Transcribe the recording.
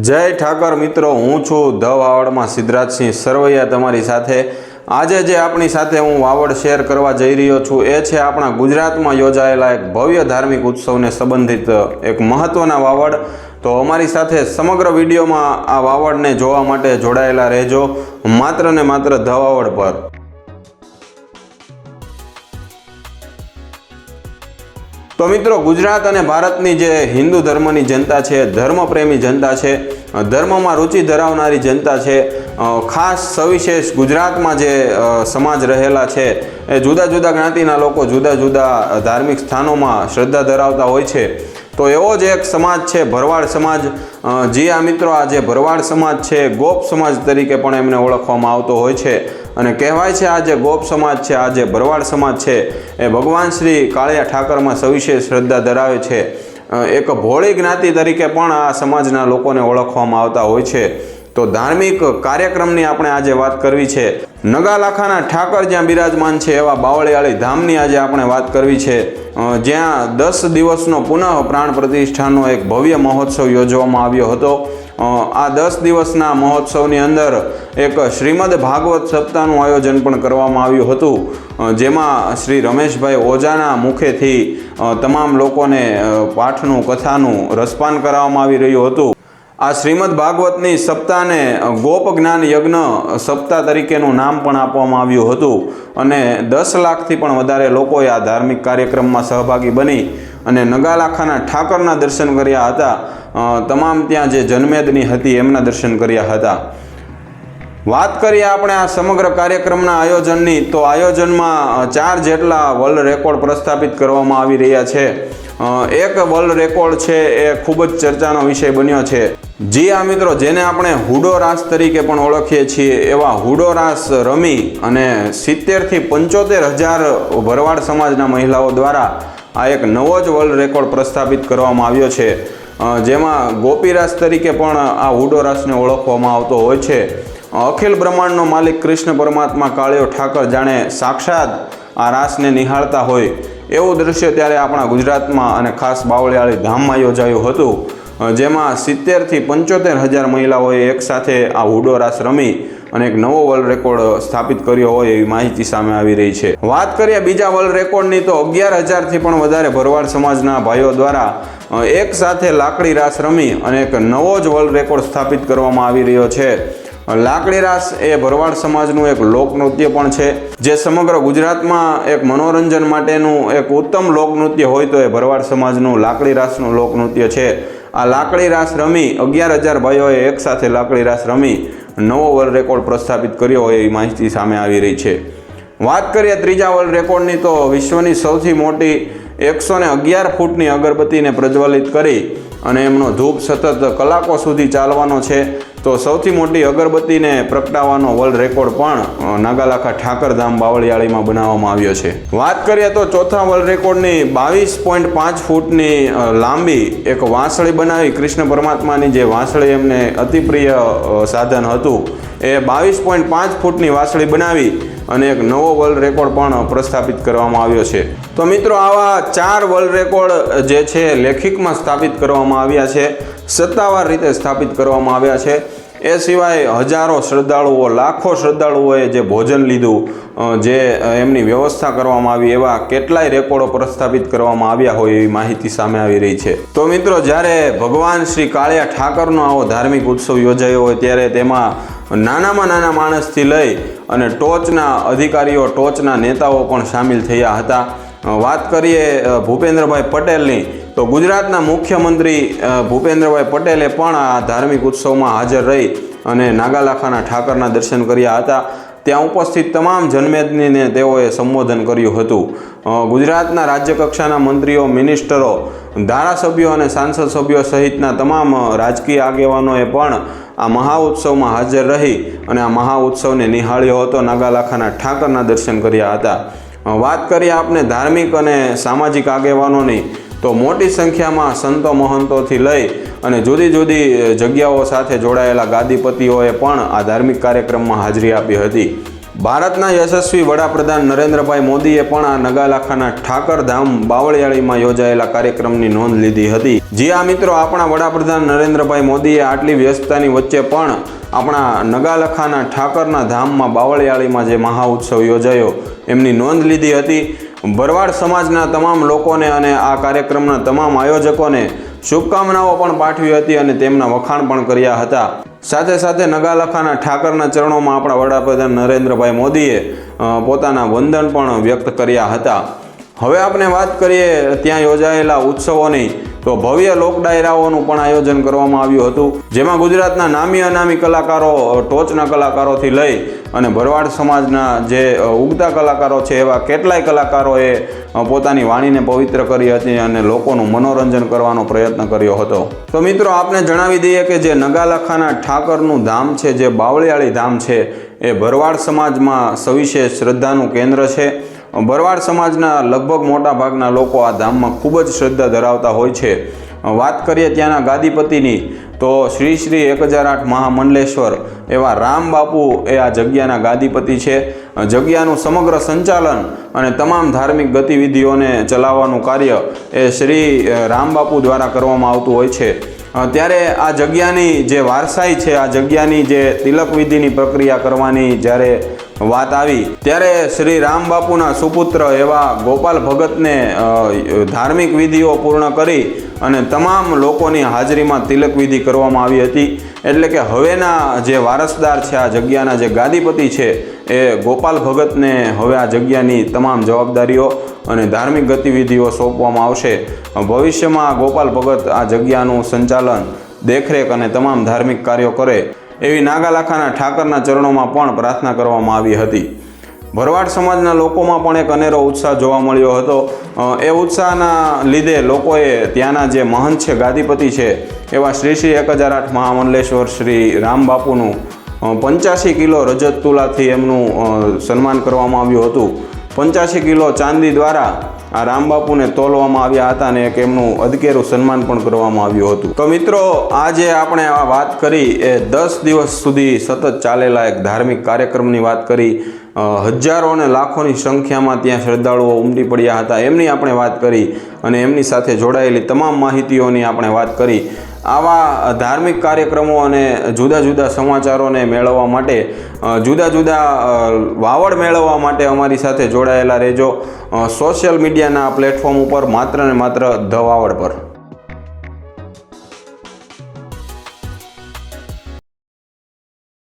જય ઠાકર મિત્રો, હું છું ધ વાવડમાં સિદ્ધરાજસિંહ સરવૈયા તમારી સાથે. આજે જે આપણી સાથે હું વાવડ શેર કરવા જઈ રહ્યો છું, એ છે આપણા ગુજરાતમાં યોજાયેલા એક ભવ્ય ધાર્મિક ઉત્સવને સંબંધિત એક મહત્ત્વના વાવડ. તો અમારી સાથે સમગ્ર વિડીયોમાં આ વાવડને જોવા માટે જોડાયેલા રહેજો, માત્ર ને માત્ર ધ વાવડ પર. તો મિત્રો, ગુજરાત અને ભારતની જે હિન્દુ ધર્મની જનતા છે, ધર્મપ્રેમી જનતા છે ધર્મમાં રુચિ ધરાવનારી જનતા છે ખાસ સવિશેષ ગુજરાતમાં જે સમાજ રહેલા છે, એ જુદા જુદા જ્ઞાતિના લોકો જુદા જુદા ધાર્મિક સ્થાનોમાં શ્રદ્ધા ધરાવતા હોય છે. તો એવો જ એક સમાજ છે, ભરવાડ સમાજ. જી આ મિત્રો, આ જે ભરવાડ સમાજ છે, ગોપ સમાજ તરીકે પણ એમને ઓળખવામાં આવતો હોય છે. અને કહેવાય છે, આ જે ગોપ સમાજ છે, આ જે ભરવાડ સમાજ છે, એ ભગવાન શ્રી કાળિયા ઠાકરમાં સવિશેષ શ્રદ્ધા ધરાવે છે. એક ભોળી જ્ઞાતિ તરીકે પણ આ સમાજના લોકોને ઓળખવામાં આવતા હોય છે. તો ધાર્મિક કાર્યક્રમની આપણે આજે વાત કરવી છે. નગાલાખાના ઠાકર જ્યાં બિરાજમાન છે એવા બાવળિયાળી ધામની આજે આપણે વાત કરવી છે. જ્યાં દસ દિવસનો પુનઃ પ્રાણ પ્રતિષ્ઠાનો એક ભવ્ય મહોત્સવ યોજવામાં આવ્યો હતો. આ દસ દિવસના મહોત્સવની અંદર એક શ્રીમદ ભાગવત સપ્તાહનું આયોજન પણ કરવામાં આવ્યું હતું. જેમાં શ્રી રમેશભાઈ ઓજાના મુખેથી તમામ લોકોને પાઠનું, કથાનું રસપાન કરાવવામાં આવી રહ્યું હતું. આ શ્રીમદ ભાગવતની સપ્તાહને ગોપ જ્ઞાન યજ્ઞ સપ્તાહ તરીકેનું નામ પણ આપવામાં આવ્યું હતું અને દસ લાખથી પણ વધારે લોકોએ આ ધાર્મિક કાર્યક્રમમાં સહભાગી બની અને નગાલાખાના ઠાકરના દર્શન કર્યા હતા. તમામ ત્યાં જે જન્મેદની હતી એમના દર્શન કર્યા હતા. વાત કરીએ આપણે આ સમગ્ર કાર્યક્રમના આયોજનની, તો આયોજનમાં ચાર જેટલા વર્લ્ડ રેકોર્ડ પ્રસ્થાપિત કરવામાં આવી રહ્યા છે. એક વર્લ્ડ રેકોર્ડ છે એ ખૂબ જ ચર્ચાનો વિષય બન્યો છે. જી આ મિત્રો, જેને આપણે હુડો રાસ તરીકે પણ ઓળખીએ છીએ, એવા હુડો રાસ રમી અને સિત્તેરથી પંચોતેર હજાર ભરવાડ સમાજના મહિલાઓ દ્વારા આ એક નવો જ વર્લ્ડ રેકોર્ડ પ્રસ્થાપિત કરવામાં આવ્યો છે. જેમાં ગોપીરાસ તરીકે પણ આ હુડો રાસને ઓળખવામાં આવતો હોય છે. અખિલ બ્રહ્માંડનો માલિક કૃષ્ણ પરમાત્મા કાળિયો ઠાકર જાણે સાક્ષાત આ રાસને નિહાળતા હોય એવું દ્રશ્ય ત્યારે આપણા ગુજરાતમાં અને ખાસ બાવળિયાળી ધામમાં યોજાયું હતું. જેમાં સિત્તેરથી પંચોતેર હજાર મહિલાઓએ એકસાથે આ હુડો રાસ રમી અને એક નવો વર્લ્ડ રેકોર્ડ સ્થાપિત કર્યો હોય એવી માહિતી સામે આવી રહી છે. વાત કરીએ બીજા વર્લ્ડ રેકોર્ડની તો અગિયાર હજારથી પણ વધારે ભરવાડ સમાજના ભાઈઓ દ્વારા એક સાથે લાકડી રાસ રમી અને એક નવો જ વર્લ્ડ રેકોર્ડ સ્થાપિત કરવામાં આવી રહ્યો છે. લાકડી રાસ એ ભરવાડ સમાજનું એક લોકનૃત્ય પણ છે. જે સમગ્ર ગુજરાતમાં એક મનોરંજન માટેનું એક ઉત્તમ લોકનૃત્ય હોય તો એ ભરવાડ સમાજનું લાકડી રાસનું લોકનૃત્ય છે. આ લાકડી રાસ રમી અગિયાર હજાર ભાઈઓએ એકસાથે લાકડી રાસ રમી નવો વર્લ્ડ રેકોર્ડ પ્રસ્થાપિત કર્યો હોય એવી માહિતી સામે આવી રહી છે. વાત કરીએ ત્રીજા વર્લ્ડ રેકોર્ડની તો વિશ્વની સૌથી મોટી એકસો ને અગિયાર ફૂટની અગરબત્તીને પ્રજ્વલિત કરી અને એમનો ધૂપ સતત કલાકો સુધી ચાલવાનો છે. તો સૌથી મોટી અગરબત્તીને પ્રગટાવવાનો વર્લ્ડ રેકોર્ડ પણ નાગાલાખા ઠાકરધામ બાવળિયાળીમાં બનાવવામાં આવ્યો છે. વાત કરીએ તો ચોથા વર્લ્ડ રેકોર્ડની બાવીસ પોઈન્ટ પાંચ ફૂટની લાંબી એક વાંસળી બનાવી કૃષ્ણ પરમાત્માની જે વાંસળી એમને અતિપ્રિય સાધન હતું, એ બાવીસ પોઈન્ટ પાંચ ફૂટની વાંસળી બનાવી અને એક નવો વર્લ્ડ રેકોર્ડ પણ પ્રસ્થાપિત કરવામાં આવ્યો છે. તો મિત્રો, આવા ચાર વર્લ્ડ રેકોર્ડ જે છે, લેખિકમાં સ્થાપિત કરવામાં આવ્યા છે, સત્તાવાર રીતે સ્થાપિત કરવામાં આવ્યા છે. એ સિવાય હજારો શ્રદ્ધાળુઓ, લાખો શ્રદ્ધાળુઓએ જે ભોજન લીધું જે એમની વ્યવસ્થા કરવામાં આવી, એવા કેટલાય રેકોર્ડો પ્રસ્થાપિત કરવામાં આવ્યા હોય એવી માહિતી સામે આવી રહી છે. તો મિત્રો, જ્યારે ભગવાન શ્રી કાળિયા ઠાકરનો આવો ધાર્મિક ઉત્સવ યોજાયો હોય, ત્યારે તેમાં નાનામાં નાના માણસથી લઈ અને ટોચના અધિકારીઓ, ટોચના નેતાઓ પણ સામેલ થયા હતા. વાત કરીએ ભૂપેન્દ્રભાઈ પટેલની, તો ગુજરાતના મુખ્યમંત્રી ભૂપેન્દ્રભાઈ પટેલે પણ આ ધાર્મિક ઉત્સવમાં હાજર રહી અને નાગાલાખાના ઠાકરના દર્શન કર્યા હતા. ત્યાં ઉપસ્થિત તમામ જનમેદનીને તેઓએ સંબોધન કર્યું હતું. ગુજરાતના રાજ્યકક્ષાના મંત્રીઓ, મિનિસ્ટરો, ધારાસભ્યો અને સાંસદ સભ્યો સહિતના તમામ રાજકીય આગેવાનોએ પણ આ મહા ઉત્સવમાં હાજર રહી અને આ મહા ઉત્સવને નિહાળ્યો હતો. નાગાલાખાના ઠાકરના દર્શન કર્યા હતા. વાત કરીએ આપણે ધાર્મિક અને સામાજિક આગેવાનોની, તો મોટી સંખ્યામાં સંતો મહંતોથી લઈ અને જુદી જુદી જગ્યાઓ સાથે જોડાયેલા ગાદીપતિઓએ પણ આ ધાર્મિક કાર્યક્રમમાં હાજરી આપી હતી. ભારતના યશસ્વી વડાપ્રધાન નરેન્દ્રભાઈ મોદીએ પણ આ નગાલાખાના ઠાકરધામ બાવળિયાળીમાં યોજાયેલા કાર્યક્રમની નોંધ લીધી હતી. જી આ મિત્રો, આપણા વડાપ્રધાન નરેન્દ્રભાઈ મોદીએ આટલી વ્યસ્તતાની વચ્ચે પણ આપણા નગાલખાના ઠાકરના ધામમાં બાવળિયાળીમાં જે મહાઉત્સવ યોજાયો, એમની નોંધ લીધી હતી. ભરવાડ સમાજના તમામ લોકોને અને આ કાર્યક્રમના તમામ આયોજકોને શુભકામનાઓ પણ પાઠવી હતી અને તેમના વખાણ પણ કર્યા હતા. સાથે સાથે નગાલખાના ઠાકરના ચરણોમાં આપણા વડાપ્રધાન નરેન્દ્રભાઈ મોદીએ પોતાના વંદન પણ વ્યક્ત કર્યા હતા. હવે આપણે વાત કરીએ, ત્યાં યોજાયેલા ઉત્સવોની, તો ભવ્ય લોક ડાયરાઓનું પણ આયોજન કરવામાં આવ્યું હતું, જેમાં ગુજરાતના નામી અનામી કલાકારો ટોચના કલાકારોથી લઈ અને ભરવાડ સમાજના જે ઉગતા કલાકારો છે, એવા કેટલાય કલાકારોએ પોતાની વાણીને પવિત્ર કરી હતી અને લોકોનું મનોરંજન કરવાનો પ્રયત્ન કર્યો હતો. તો મિત્રો, આપને જણાવી દઈએ કે જે નગાલખાના ઠાકરનું ધામ છે, જે બાવળિયાળી ધામ છે, એ ભરવાડ સમાજમાં સવિશેષ શ્રદ્ધાનું કેન્દ્ર છે. ભરવાડ સમાજના લગભગ મોટા ભાગના લોકો આ ધામમાં ખૂબ જ શ્રદ્ધા ધરાવતા હોય છે. વાત કરીએ ત્યાંના ગાદીપતિની, તો શ્રી શ્રી એક હજાર આઠ મહામંડલેશ્વર એવા રામ બાપુ એ આ જગ્યાના ગાદીપતિ છે. જગ્યાનું સમગ્ર સંચાલન અને તમામ ધાર્મિક ગતિવિધિઓને ચલાવવાનું કાર્ય એ શ્રી રામબાપુ રામ બાપુ દ્વારા કરવામાં આવતું હોય છે. ત્યારે આ જગ્યાની જે વારસાઈ છે, આ જગ્યાની જે તિલક વિધિની પ્રક્રિયા કરવાની જ્યારે વાત આવી. ત્યારે શ્રી રામ બાપુના સુપુત્ર એવા ગોપાલ ભગતને ધાર્મિક વિધિઓ પૂર્ણ કરી અને તમામ લોકોની હાજરીમાં તિલક વિધિ કરવામાં આવી હતી. એટલે કે હવેના જે વારસદાર છે, આ જગ્યાના જે ગાદીપતિ છે, એ ગોપાલ ભગતને હવે આ જગ્યાની તમામ જવાબદારીઓ અને ધાર્મિક ગતિવિધિઓ સોંપવામાં આવશે. ભવિષ્યમાં ગોપાલ ભગત આ જગ્યાનું સંચાલન, દેખરેખ અને તમામ ધાર્મિક કાર્યો કરે. એવી નાગાલાખાના ઠાકરના ચરણોમાં પણ પ્રાર્થના કરવામાં આવી હતી. ભરવાડ સમાજના લોકોમાં પણ એક અનેરો ઉત્સાહ જોવા મળ્યો હતો. એ ઉત્સાહના લીધે લોકોએ ત્યાંના જે મહંત છે, ગાદીપતિ છે, એવા શ્રી શ્રી એક હજાર આઠ મહામંડલેશ્વર શ્રી રામ બાપુનું પંચ્યાસી કિલો રજત તુલાથી એમનું સન્માન કરવામાં આવ્યું હતું. પંચ્યાસી કિલો ચાંદી દ્વારા આ રામબાપુને તોલવામાં આવ્યા હતા અને એક એમનું અધકેરું સન્માન પણ કરવામાં આવ્યું હતું. તો મિત્રો, આજે આપણે આ વાત કરી, એ દસ દિવસ સુધી સતત ચાલેલા એક ધાર્મિક કાર્યક્રમની વાત કરી. હજારો અને લાખોની સંખ્યામાં ત્યાં શ્રદ્ધાળુઓ ઉમટી પડ્યા હતા. એમની આપણે વાત કરી અને એમની સાથે જોડાયેલી તમામ માહિતીઓની આપણે વાત કરી. આવા ધાર્મિક કાર્યક્રમો અને જુદા જુદા સમાચારોને મેળવવા માટે જુદા જુદા વાવડ મેળવવા માટે અમારી સાથે જોડાયેલા રહેજો. સોશિયલ મીડિયાના પ્લેટફોર્મ ઉપર માત્ર ને માત્ર ધ વાવડ પર.